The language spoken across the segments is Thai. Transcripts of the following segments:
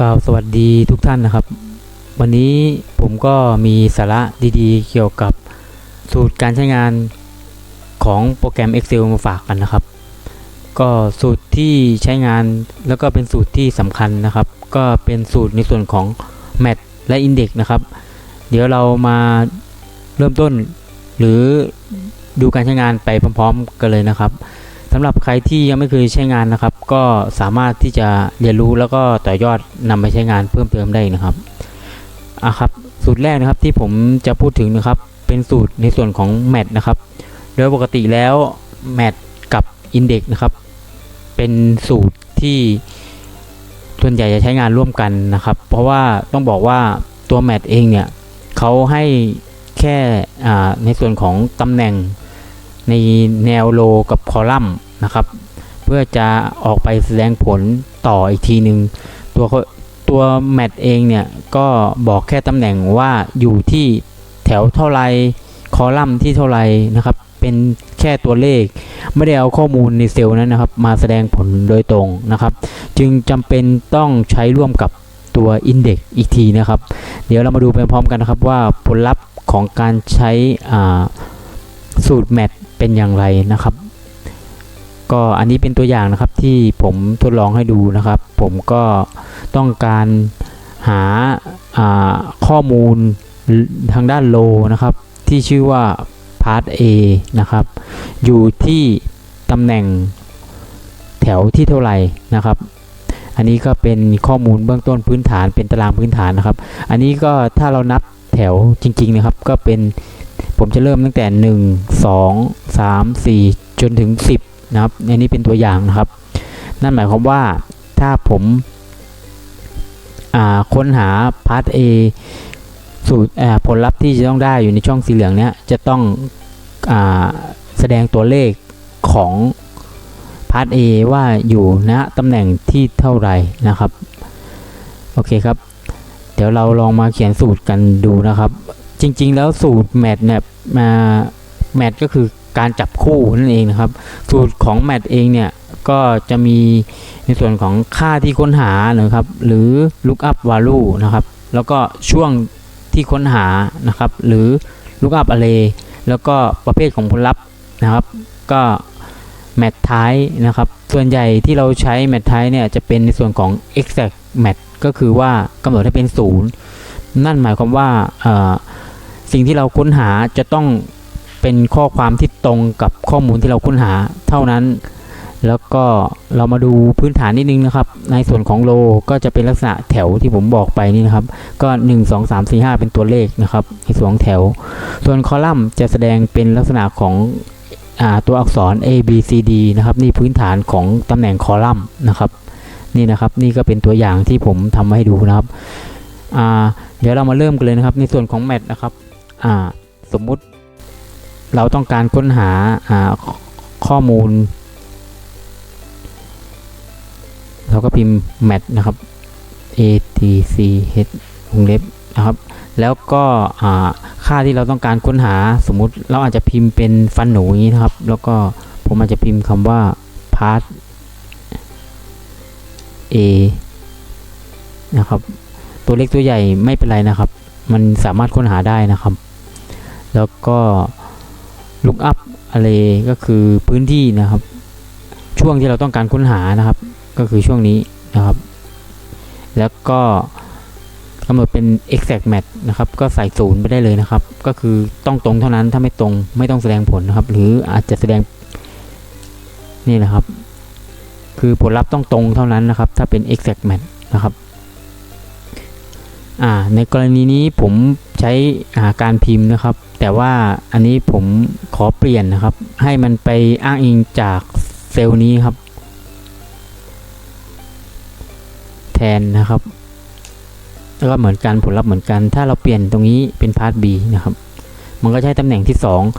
กล่าวสวัสดีทุกท่านนะครับ วันนี้ผมก็มีสาระดีๆ เกี่ยวกับสูตรการใช้งานของโปรแกรม Excel มาฝากกันนะครับ ก็สูตรที่ใช้งานแล้วก็เป็นสูตรที่สำคัญนะครับ ก็เป็นสูตรในส่วนของ Mat และ Index นะครับ เดี๋ยวเรามาเริ่มต้นหรือดูการใช้งานไปพร้อม ๆ กันเลยนะครับ สำหรับใครที่ยังไม่เคยใช้งานนะครับ ก็สามารถที่จะเรียนรู้แล้วก็ต่อยอดนำไปใช้งานเพิ่มเติมได้นะครับอะครับสูตรแรกนะครับที่ผมจะพูดถึงนะครับ เป็นสูตรในส่วนของ Mat นะครับ โดยปกติแล้ว Mat กับ Index นะครับ เป็นสูตรที่ส่วนใหญ่จะใช้งานร่วมกันนะครับ เพราะว่าต้องบอกว่าตัว Mat เองเนี่ยเขาให้แค่อ่าในส่วนของตำแหน่งในแนวโลกับคอลัมน์ นะครับ เพื่อจะออกไปแสดงผลต่ออีกทีหนึ่งตัวตัวแมทเองเนี่ยก็บอกแค่ตำแหน่งว่าอยู่ที่แถวเท่าไรคอลัมน์ที่เท่าไรนะครับ เป็นแค่ตัวเลข ไม่ได้เอาข้อมูลในเซลล์นั้นนะครับ มาแสดงผลโดยตรงนะครับ จึงจำเป็นต้องใช้ร่วมกับตัว Index อีกทีนะครับ เดี๋ยวเรามาดูไปพร้อมกันนะครับว่าผลลัพธ์ของการใช้สูตรแมทเป็นอย่างไรนะครับ ก็อันนี้เป็นตัวอย่างนะครับที่ผมทดลองให้ดูนะครับ ผมก็ต้องการหาาข้อมูลทางด้านโลนะครับ ที่ชื่อว่า part A นะครับ อยู่ที่ตำแหน่งแถวที่เท่าไหร่นะครับ อันนี้ก็เป็นข้อมูลเบื้องต้นพื้นฐานเป็นตารางพื้นฐานนะครับ อันนี้ก็ถ้าเรานับแถวจริงๆนะครับ ก็เป็นผมจะเริ่มตั้งแต่ 1 2 3 4 จนถึง 10 นะครับอันนี้เป็นตัวอย่างนะครับ นั่นหมายความว่าถ้าผมค้นหา part A สูตรผลลัพธ์ที่จะต้องได้อยู่ในช่องสีเหลืองเนี้ยจะต้องอแสดงตัวเลขของ part A ว่าอยู่ณตำแหน่งที่เท่าไหร่นะครับ โอเคครับ เดี๋ยวเราลองมาเขียนสูตรกันดูนะครับ จริง ๆ แล้วสูตรแมทเนี่ยมาแมทก็คือ การจับคู่นั่นเองนะครับ สูตรของแมทเองเนี่ยก็จะมีในส่วนของค่าที่ค้นหานะครับ หรือ lookup value นะครับ แล้วก็ช่วงที่ค้นหานะครับ หรือ lookup array แล้วก็ประเภทของผลลัพธ์นะครับ ก็แมทท้ายนะครับ ส่วนใหญ่ที่เราใช้แมทท้ายเนี่ยจะเป็นในส่วนของ exact match ก็คือว่ากำหนดให้เป็นศูนย์นั่นหมายความว่าสิ่งที่เราค้นหาจะต้อง เป็นข้อความที่ตรงกับข้อมูลที่เราค้นหาเท่านั้น แล้วก็เรามาดูพื้นฐานนิดนึงนะครับ ในส่วนของโลก็จะเป็นลักษณะแถวที่ผมบอกไปนี่นะครับ ก็ 1 2 3 4 5 เป็นตัวเลขนะครับในส่วนของแถว ส่วนคอลัมน์จะแสดงเป็นลักษณะของอตัวอักษร A B C D นะครับนี่พื้นฐานของตำแหน่งคอลัมน์นะครับนี่นะครับนี่ก็เป็นตัวอย่างที่ผมทำมาให้ดูนะครับเดี๋ยวเรามาเริ่มกันเลยนะครับ ในส่วนของแมทนะครับสมมุติ เราต้องการค้นหาข้อมูล เราก็พิมพ์ mat นะครับ a t c h วงเล็บนะครับ แล้วก็ค่าที่เราต้องการค้นหาสมมุติเราอาจจะพิมพ์เป็นฟันหนูอย่างนี้นะครับ แล้วก็ผมอาจจะพิมพ์คำว่า part a นะครับ ตัวเล็กตัวใหญ่ไม่เป็นไรนะครับ มันสามารถค้นหาได้นะครับ แล้วก็ look up array ก็คือพื้นที่นะครับ ช่วงที่เราต้องการค้นหานะครับ ก็คือช่วงนี้นะครับ แล้วก็กำหนดเป็น exact match นะครับ ก็ใส่ศูนย์ไปได้เลยนะครับ ก็คือต้องตรงเท่านั้นถ้าไม่ตรงไม่ต้องแสดงผลนะครับ หรืออาจจะแสดงนี่นะครับ คือผลลัพธ์ต้องตรงเท่านั้นนะครับ ถ้าเป็น exact match นะครับ ในกรณีนี้ผมใช้การพิมพ์นะครับ แต่ว่าอันนี้ผมขอเปลี่ยนนะครับ ให้มันไปอ้างอิงจากเซลล์นี้ครับ แทนนะครับแล้วก็เหมือนกันผลลัพธ์เหมือนกัน ถ้าเราเปลี่ยนตรงนี้เป็นพาร์ท B นะครับ มันก็ใช้ตำแหน่งที่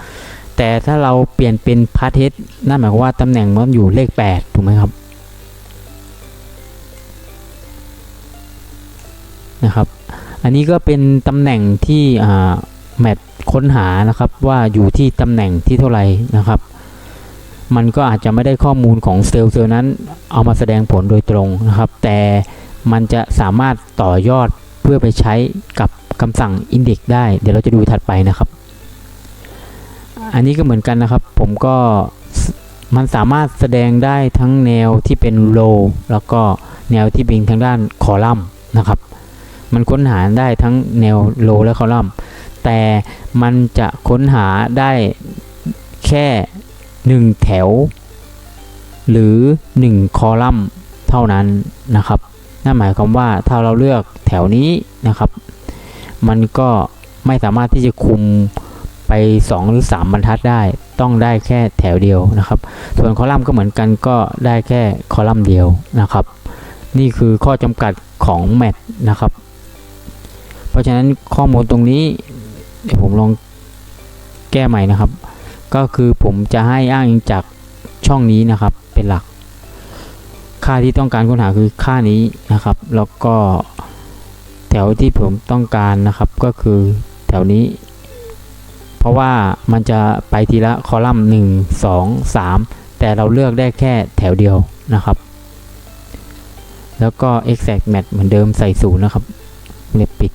2 แต่ถ้าเราเปลี่ยนเป็นพาร์ท H นั่นหมายความว่าตำแหน่งมันอยู่เลข 8 ถูกไหมครับ นะครับ อันนี้ก็เป็นตำแหน่งที่แมทค้นหานะครับว่าอยู่ที่ตำแหน่งที่เท่าไหร่นะครับ มันก็อาจจะไม่ได้ข้อมูลของเซลล์เซลล์นั้น เอามาแสดงผลโดยตรงนะครับ แต่มันจะสามารถต่อยอดเพื่อไปใช้กับคำสั่ง index ได้ เดี๋ยวเราจะดูถัดไปนะครับ อันนี้ก็เหมือนกันนะครับ ผมก็มันสามารถแสดงได้ทั้งแนวที่เป็น row แล้วก็แนวที่เป็นทางด้านคอลัมน์นะครับ มันค้นหาได้ทั้งแนว row และคอลัมน์ แต่มันจะค้นหาได้แค่ 1 แถว หรือ 1 คอลัมน์เท่านั้นนะครับ นั่นหมายความว่าถ้าเราเลือกแถวนี้นะครับ มันก็ไม่สามารถที่จะคุมไป 2 หรือ 3 บรรทัดได้ ต้องได้แค่แถวเดียวนะครับ ส่วนคอลัมน์ก็เหมือนกันก็ได้แค่คอลัมน์เดียวนะครับ นี่คือข้อจำกัดของแมทนะครับ ราะฉะนั้นข้อมูลตรงนี้เดี๋ยวผมลองแก้ใหม่นะครับ ก็คือผมจะให้อ้างอิงจากช่องนี้นะครับเป็นหลัก ค่าที่ต้องการค้นหาคือค่านี้นะครับ แล้วก็แถวที่ผมต้องการนะครับก็คือแถวนี้ เพราะว่ามันจะไปทีละคอลัมน์ 1 2 3 แต่เราเลือกได้แค่แถวเดียวนะครับ แล้วก็ exact match เหมือนเดิมใส่ศูนย์นะครับเล็บปิด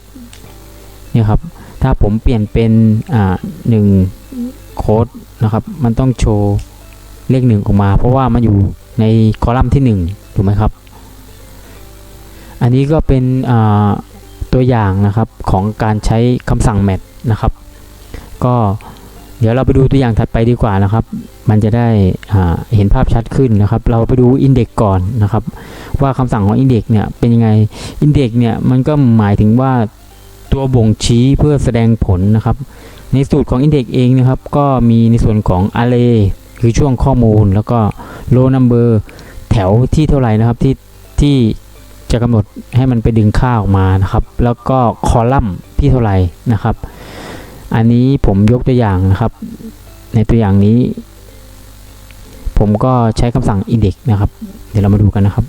นี่ครับ ถ้าผมเปลี่ยนเป็นอ่าหนึ่งโค้ดนะครับ มันต้องโชว์เลขหนึ่งออกมา เพราะว่ามันอยู่ในคอลัมน์ที่หนึ่งถูกไหมครับ อันนี้ก็เป็นอ่าตัวอย่างนะครับของการใช้คำสั่ง m a t นะครับ ก็เดี๋ยวเราไปดูตัวอย่างถัดไปดีกว่านะครับ มันจะได้เห็นภาพชัดขึ้นนะครับ เราไปดู index ก่อนนะครับ ว่าคำสั่งของ index เนี่ยเป็นยังไง index เนี่ยมันก็หมายถึงว่า ตัวบ่งชี้เพื่อแสดงผลนะครับ ในสูตรของ index เองนะครับ ก็มีในส่วนของ array คือช่วงข้อมูล แล้วก็ row number แถวที่เท่าไหร่นะครับที่ที่จะกำหนดให้มันไปดึงค่าออกมานะครับ แล้วก็คอลัมน์ที่เท่าไหร่นะครับ อันนี้ผมยกตัวอย่างนะครับ ในตัวอย่างนี้ ผมก็ใช้คำสั่ง index นะครับ เดี๋ยวเรามาดูกันนะครับ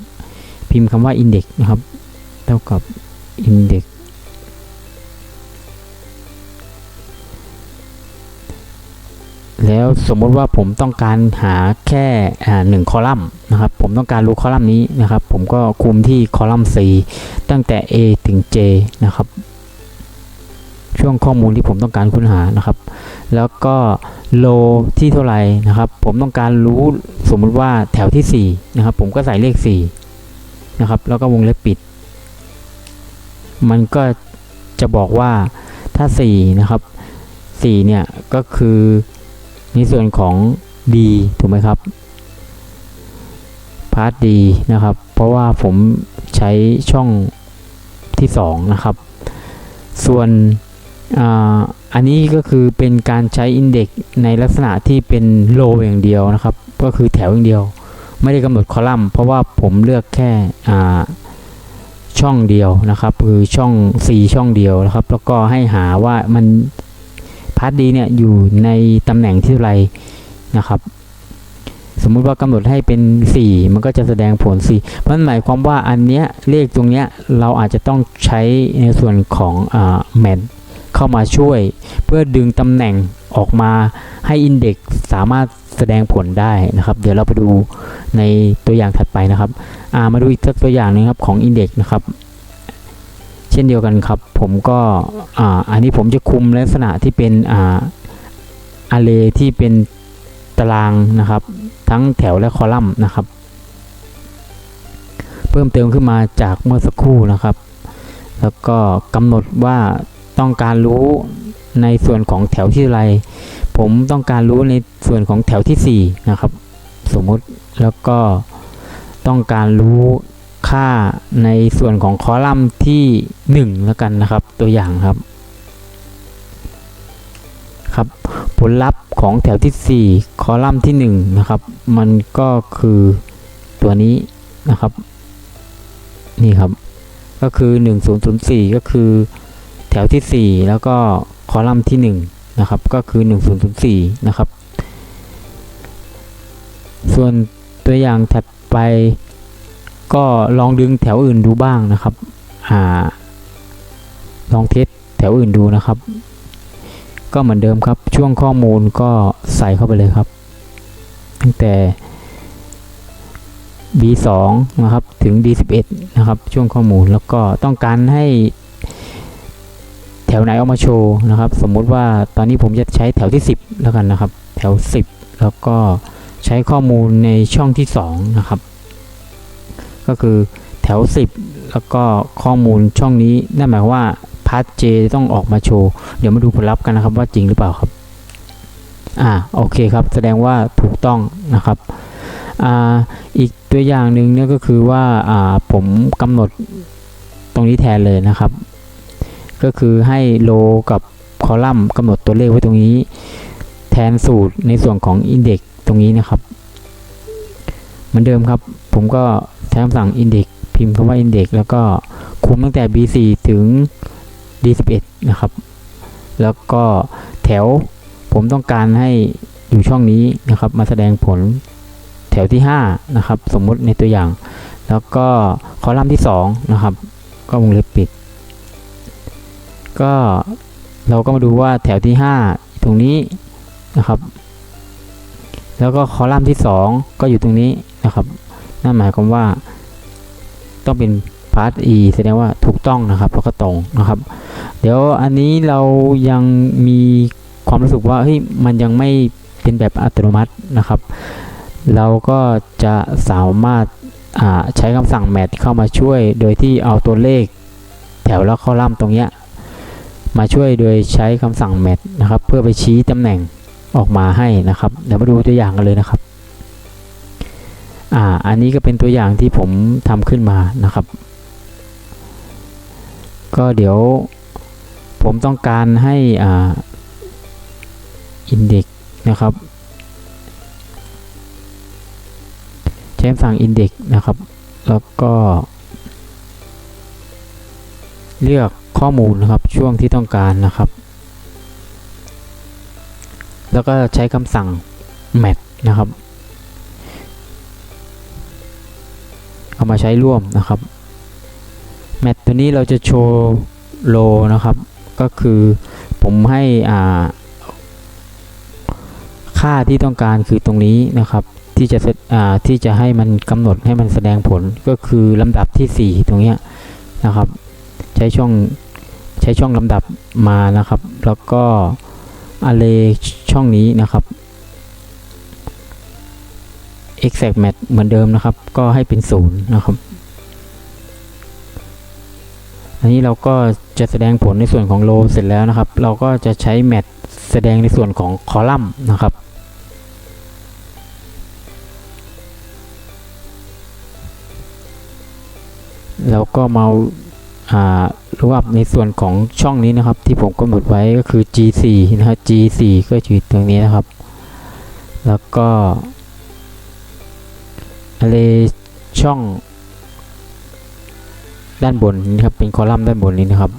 พิมพ์คำว่า index นะครับ เท่ากับ index แล้วสมมติว่าผมต้องการหาแค่หนึ่งคอลัมน์นะครับผมต้องการรู้คอลัมน์นี้นะครับ ผมก็คุมที่คอลัมน์ C ตั้งแต่ A ถึง J นะครับ ช่วงข้อมูลที่ผมต้องการค้นหานะครับ แล้วก็โลที่เท่าไหร่นะครับ ผมต้องการรู้สมมุติว่าแถวที่4นะครับผมก็ใส่เลข4นะครับแล้วก็วงเล็บปิด มันก็จะบอกว่าถ้า4นะครับ4เนี่ยก็คือ ในส่วนของ D ถูกไหมครับพาร์ท D นะครับ เพราะว่าผมใช้ช่องที่ 2 นะครับ ส่วนอันนี้ก็คือเป็นการใช้ Index ในลักษณะที่เป็น row อย่างเดียวนะครับ ก็คือแถวอย่างเดียว ไม่ได้กำหนดคอลัมน์เพราะว่าผมเลือกแค่ช่องเดียวนะครับ คือช่อง C ช่องเดียวนะครับ แล้วก็ให้หาว่ามัน พาร์ทดีเนี่ยอยู่ในตำแหน่งที่เท่าไรนะครับ สมมุติว่ากำหนดให้เป็น 4 มันก็จะแสดงผล 4 เพราะนั่นหมายความว่าอันเนี้ยเลขตรงเนี้ยเราอาจจะต้องใช้ในส่วนของอ่าแมทเข้ามาช่วย เพื่อดึงตำแหน่งออกมาให้อินเด็กสามารถแสดงผลได้นะครับ เดี๋ยวเราไปดูในตัวอย่างถัดไปนะครับอ่ามาดูอีกสักตัวอย่างหนึงครับของอินเด็กนะครับ เช่นเดียวกันครับ ผมก็อ่าอันนี้ผมจะคุมลักษณะที่เป็นอ่าอาร์เรที่เป็นตารางนะครับ ทั้งแถวและคอลัมน์นะครับ เพิ่มเติมขึ้นมาจากเมื่อสักครู่นะครับ แล้วก็กำหนดว่าต้องการรู้ในส่วนของแถวที่อะไร ผมต้องการรู้ในส่วนของแถวที่ 4 นะครับ สมมุติแล้วก็ต้องการรู้ ค่าในส่วนของคอลัมน์ที่ 1 แล้วกันนะครับ ตัวอย่างครับครับ ผลลัพธ์ของแถวที่ 4 คอลัมน์ที่ 1 นะครับ มันก็คือตัวนี้นะครับ นี่ครับ ก็คือ 1004 ก็คือแถวที่ 4 แล้วก็คอลัมน์ที่ 1 นะครับ ก็คือ 1004 นะครับ ส่วนตัวอย่างถัดไป ก็ลองดึงแถวอื่นดูบ้างนะครับอ่าลองเทสแถวอื่นดูนะครับ ก็เหมือนเดิมครับช่วงข้อมูลก็ใส่เข้าไปเลยครับ ตั้งแต่ B2 นะครับถึง D11 นะครับ ช่วงข้อมูลแล้วก็ต้องการให้แถวไหนเอามาโชว์นะครับ สมมุติว่าตอนนี้ผมจะใช้แถวที่ 10 แล้วกันนะครับ แถว 10 แล้วก็ใช้ข้อมูลในช่องที่ 2 นะครับ ก็คือแถว 10 แล้วก็ข้อมูลช่องนี้นั่นหมายว่าพาร์ท J ต้องออกมาโชว์ เดี๋ยวมาดูผลลัพธ์กันนะครับว่าจริงหรือเปล่าครับ อ่าโอเคครับ แสดงว่าถูกต้องนะครับอ่าอีกตัวอย่างหนึ่งเนี่ยก็คือว่าอ่าผมกำหนดตรงนี้แทนเลยนะครับ ก็คือให้โลกับคอลัมน์กำหนดตัวเลขไว้ตรงนี้ แทนสูตรในส่วนของอินเด็กตรงนี้นะครับ เหมือนเดิมครับ ผมก็ ใช้คำสั่งอินเด็กพิมพ์คำว่าอินเด็กแล้วก็คุมตั้งแต่ B4 ถึง D11 นะครับ แล้วก็แถวผมต้องการให้อยู่ช่องนี้นะครับ มาแสดงผลแถวที่ 5 นะครับ สมมุติในตัวอย่าง แล้วก็คอลัมน์ที่ 2 นะครับ ก็วงเล็บปิด ก็เราก็มาดูว่าแถวที่ 5 ตรงนี้นะครับ แล้วก็คอลัมน์ที่ 2 ก็อยู่ตรงนี้นะครับ นั่นหมายความว่า ต้องเป็นพาร์ท E แสดงว่าถูกต้องนะครับแล้วก็ตรงนะครับ เดี๋ยวอันนี้เรายังมีความรู้สึกว่าเฮ้ยมันยังไม่เป็นแบบอัตโนมัตินะครับ เราก็จะสามารถใช้คำสั่ง match เข้ามาช่วยโดยที่เอาตัวเลข แถวและคอลัมน์ตรงเนี้ยมาช่วยโดยใช้คำสั่ง match นะครับ เพื่อไปชี้ตำแหน่งออกมาให้นะครับ เดี๋ยวมาดูตัวอย่างกันเลยนะครับ อ่าอันนี้ก็เป็นตัวอย่างที่ผมทำขึ้นมานะครับ ก็เดี๋ยวผมต้องการให้อ่า index นะครับใช้คำสั่ง index นะครับ แล้วก็ เลือกข้อมูลนะครับช่วงที่ต้องการนะครับ แล้วก็ใช้คำสั่ง map นะครับ เอามาใช้ร่วมนะครับ map ตัวนี้เราจะโชว์ row นะครับ ก็คือผมให้อ่าค่าที่ต้องการคือตรงนี้นะครับที่จะอ่าที่จะให้มันกำหนดให้มันแสดงผลก็คือลำดับที่ 4 ตรงนี้นะครับ ใช้ช่องใช้ช่องลำดับมานะครับ แล้วก็ array ช่องนี้นะครับ exact match เหมือนเดิมนะครับ ก็ให้เป็นศูนย์นะครับ อันนี้เราก็จะแสดงผลในส่วนของ row เสร็จแล้วนะครับ เราก็จะใช้ match แสดงในส่วนของคอลัมน์นะครับแล้วก็มาอารวบในส่วนของช่องนี้นะครับ ที่ผมกำหนดไว้ก็คือ G4 นะครับ G4 ก็อยู่ตรงนี้นะครับ แล้วก็ array ช่อง ด้านบนนี้ครับเป็นคอลัมน์ด้านบนนี้นะครับ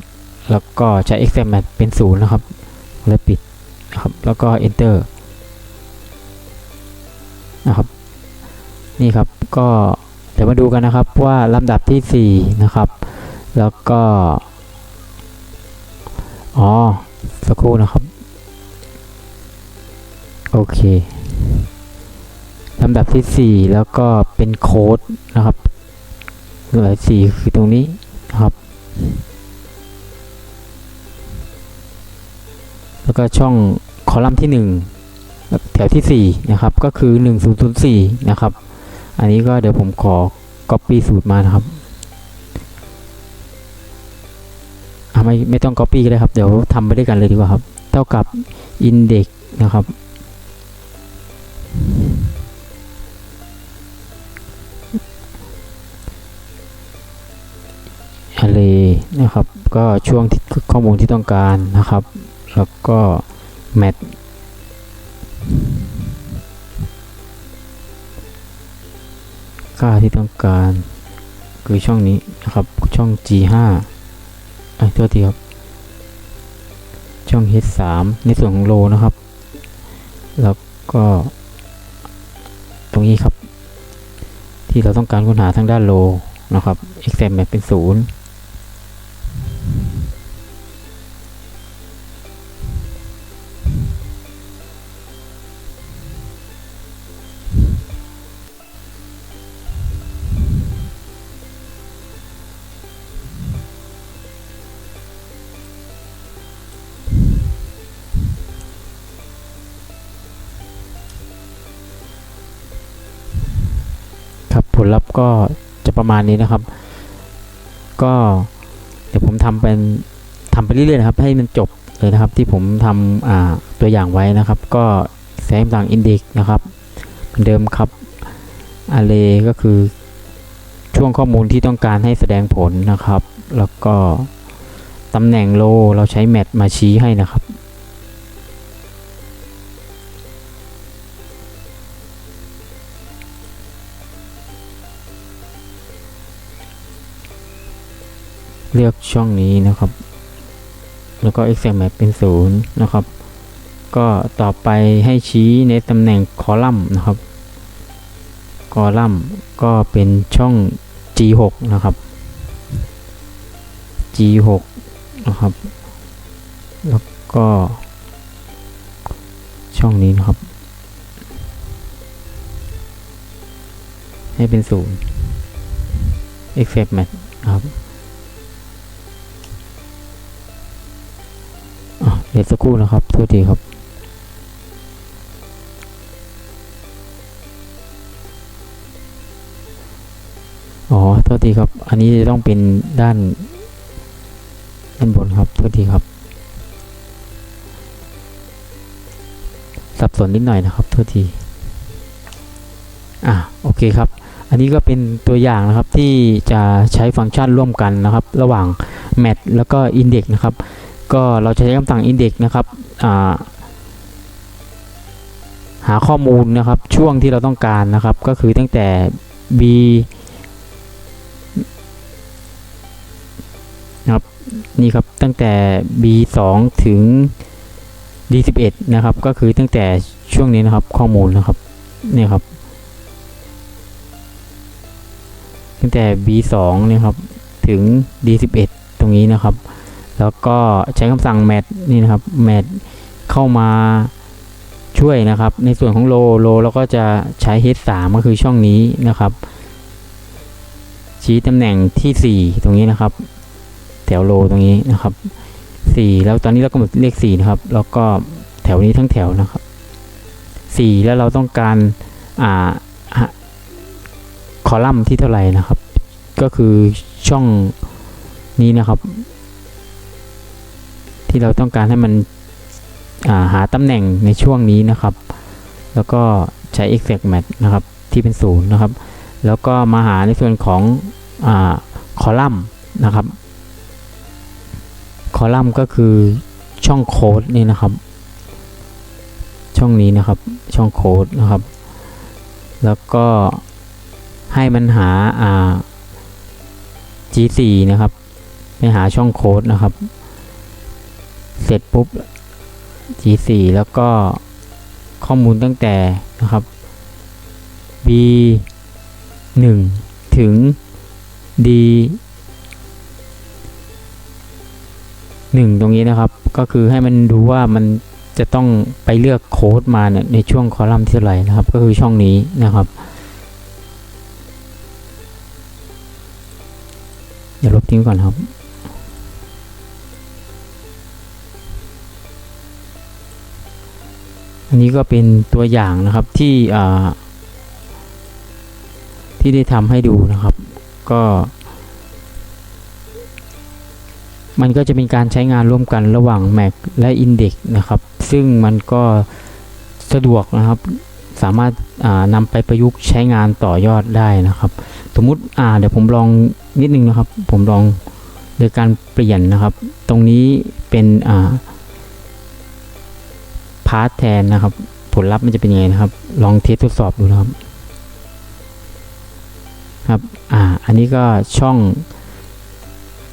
แล้วก็ใช้ exact match เป็นศูนย์นะครับ แล้วปิดนะครับแล้วก็ enter นะครับนี่ครับก็เดี๋ยวมาดูกันนะครับว่าลำดับที่ 4 นะครับ แล้วก็ อ๋อ สักครู่นะครับ โอเค ลำดับที่ 4 แล้วก็เป็นโค้ดนะครับหน่วยสี่คือตรงนี้นะครับแล้วก็ช่องคอลัมน์ที่ 1 แถวที่ 4 นะครับ ก็คือ 1004 นะครับ อันนี้ก็เดี๋ยวผมขอ Copy สูตรมานะครับไม่ไม่ต้อง Copy ก็ได้ครับ เดี๋ยวทำไปด้วยกันเลยดีกว่าครับ เท่ากับ Index นะครับ ทะเลนะครับ ก็ช่วงที่ข้อมูลที่ต้องการนะครับ แล้วก็แมทค่าที่ต้องการคือช่องนี้นะครับ ช่อง G5 อะตัวทีครับ ช่อง H3 ในส่วนของโลนะครับ แล้วก็ตรงนี้ครับ ที่เราต้องการค้นหาทางด้านโลนะครับ x m a p เป็น 0 ก็จะประมาณนี้นะครับ ก็เดี๋ยวผมทำเป็นทำไปเรื่อยๆนะครับ ให้มันจบเลยนะครับที่ผมทำตัวอย่างไว้นะครับ ก็แสงต่างอินดิกนะครับเหมือนเดิมครับ array ก็คือช่วงข้อมูลที่ต้องการให้แสดงผลนะครับ แล้วก็ตำแหน่งโลเราใช้แมทมาชี้ให้นะครับ เลือกช่องนี้นะครับ แล้วก็ exact map เป็นศูนย์นะครับ ก็ต่อไปให้ชี้ในตำแหน่งคอลัมน์นะครับ คอลัมน์ก็เป็นช่อง G6 นะครับ G6 นะครับ แล้วก็ช่องนี้นะครับ ให้เป็นศูนย์ except match นะครับ เดี๋ยวสักครู่นะครับโทษทีครับอ๋อโทษทีครับ อันนี้จะต้องเป็นด้านด้านบนครับโทษทีครับ สับสนนิดหน่อยนะครับโทษทีอะโอเคครับ อันนี้ก็เป็นตัวอย่างนะครับที่จะใช้ฟังก์ชันร่วมกันนะครับ ระหว่าง mat แล้วก็ index นะครับ ก็เราจะใช้คำสั่ง index นะครับาหาข้อมูลนะครับช่วงที่เราต้องการนะครับ ก็คือตั้งแต่ b นะครับนี่ครับตั้งแต่ b 2ถึง d 11นะครับ ก็คือตั้งแต่ช่วงนี้นะครับข้อมูลนะครับนี่ครับ ตั้งแต่ b 2นี่ครับถึง d 11ตรงนี้นะครับ แล้วก็ใช้คำสั่ง mat นี่นะครับ mat เข้ามาช่วยนะครับ ในส่วนของ row row เราก็จะใช้ h 3ก็คือช่องนี้นะครับ ชี้ตำแหน่งที่ 4 ตรงนี้นะครับ แถว row ตรงนี้นะครับ 4 แล้วตอนนี้เรากำหนดเลข4นะครับ แล้วก็แถวนี้ทั้งแถวนะครับ 4 แล้วเราต้องการอ่าคอลัมน์ที่เท่าไหร่นะครับ ก็คือช่องนี้นะครับ ที่เราต้องการให้มันาหาตำแหน่งในช่วงนี้นะครับ แล้วก็ใช้ exact match นะครับที่เป็นศูนย์นะครับ แล้วก็มาหาในส่วนของคอลัมน์นะครับ คอลัมน์ก็คือช่องโค้ดนี่นะครับ ช่องนี้นะครับช่องโค้ดนะครับ แล้วก็ให้มันหาา G4 นะครับ ไปหาช่องโค้ดนะครับ เสร็จปุ๊บ G4 แล้วก็ข้อมูลตั้งแต่นะครับ B 1 ถึง D 1 ตรงนี้นะครับ ก็คือให้มันดูว่ามันจะต้องไปเลือกโค้ดมาเนี่ยในช่วงคอลัมน์ที่เท่าไหร่นะครับ ก็คือช่องนี้นะครับ เดี๋ยวลบทิ้งก่อนครับ อันนี้ก็เป็นตัวอย่างนะครับที่ที่ได้ทำให้ดูนะครับ ก็ มันก็จะเป็นการใช้งานร่วมกันระหว่าง Mac และ Index นะครับ ซึ่งมันก็สะดวกนะครับสามารถนำไปประยุกต์ใช้งานต่อยอดได้นะครับ สมมุติอ่าเดี๋ยวผมลองนิดนึงนะครับ ผมลองโดยการเปลี่ยนนะครับ ตรงนี้เป็นอ่าาร์ทแทนนะครับ ผลลัพธ์มันจะเป็นยังไงนะครับ ลองเทสทดสอบดูนะครับ ครับ อ่า อันนี้ก็ช่อง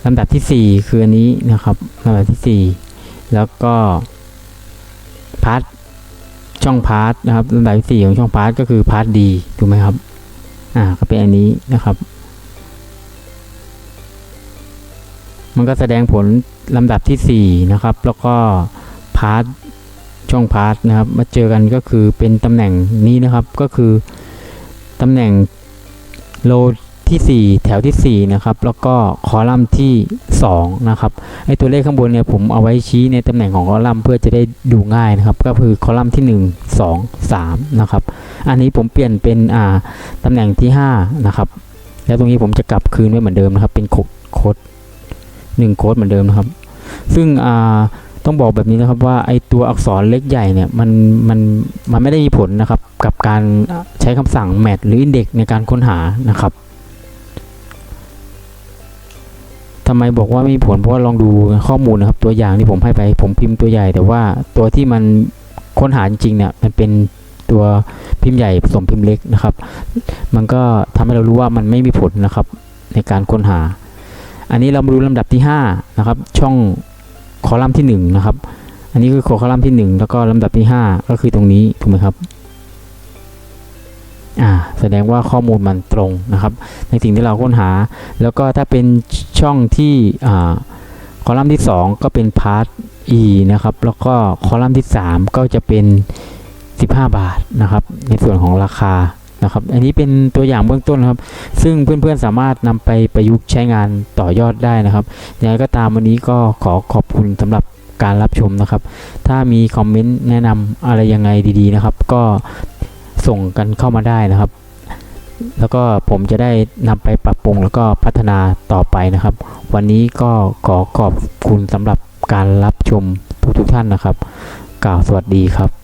ลำดับที่ 4 คืออันนี้นะครับลำดับที่ 4 แล้วก็พาร์ทช่องพาร์ทนะครับลำดับที่4ของช่องพาร์ทก็คือพาร์ทดีถูกไหมครับ อ่า ก็เป็นอันนี้นะครับ มันก็แสดงผลลำดับที่ 4 นะครับ แล้วก็พาร์ท ช่องพาร์ทนะครับ มาเจอกันก็คือเป็นตำแหน่งนี้นะครับก็คือตำแหน่งโลที่ 4 แถวที่ 4 นะครับ แล้วก็คอลัมน์ที่ 2 นะครับไอตัวเลขข้างบนเนี่ยผมเอาไว้ชี้ในตำแหน่งของคอลัมน์เพื่อจะได้ดูง่ายนะครับ ก็คือคอลัมน์ที่ 1 2 3 นะครับ อันนี้ผมเปลี่ยนเป็นอ่าตำแหน่งที่ 5 นะครับ แล้วตรงนี้ผมจะกลับคืนไว้เหมือนเดิมนะครับ เป็นโคดโค้ดหนึ่งโค้ดเหมือนเดิมนะครับ ซึ่งอ่า ต้องบอกแบบนี้นะครับว่าไอตัวอักษรเล็กใหญ่เนี่ยมันมันมันไม่ได้มีผลนะครับ กับการใช้คำสั่ง match หรือ index ในการค้นหานะครับทำไมบอกว่าไม่มีผลเพราะว่าลองดูข้อมูลนะครับ ตัวอย่างที่ผมให้ไปผมพิมพ์ตัวใหญ่ แต่ว่าตัวที่มันค้นหาจริงๆเนี่ยมันเป็นตัวพิมพ์ใหญ่ผสมพิมพ์เล็กนะครับ มันก็ทำให้เรารู้ว่ามันไม่มีผลนะครับในการค้นหา อันนี้เรามาดูลำดับที่5นะครับช่อง คอลัมน์ที่ 1 นะครับ อันนี้คือคอลัมน์ที่ 1 แล้วก็ลำดับที่ 5 ก็คือตรงนี้ถูกไหมครับอ่าแสดงว่าข้อมูลมันตรงนะครับ ในสิ่งที่เราค้นหา แล้วก็ถ้าเป็นช่องที่อ่าคอลัมน์ที่ 2 ก็เป็นพาร์ท E นะครับ แล้วก็คอลัมน์ที่ 3 ก็จะเป็น 15 บาทนะครับ ในส่วนของราคา นะครับ อันนี้เป็นตัวอย่างเบื้องต้นนะครับ ซึ่งเพื่อนๆสามารถนำไปประยุกต์ใช้งานต่อยอดได้นะครับยังไงก็ตามวันนี้ก็ขอขอบคุณสำหรับการรับชมนะครับ ถ้ามีคอมเมนต์แนะนำอะไรยังไงดีๆนะครับ ก็ส่งกันเข้ามาได้นะครับ แล้วก็ผมจะได้นำไปปรับปรุงแล้วก็พัฒนาต่อไปนะครับ วันนี้ก็ขอขอบคุณสำหรับการรับชมทุกๆท่านนะครับ กล่าวสวัสดีครับ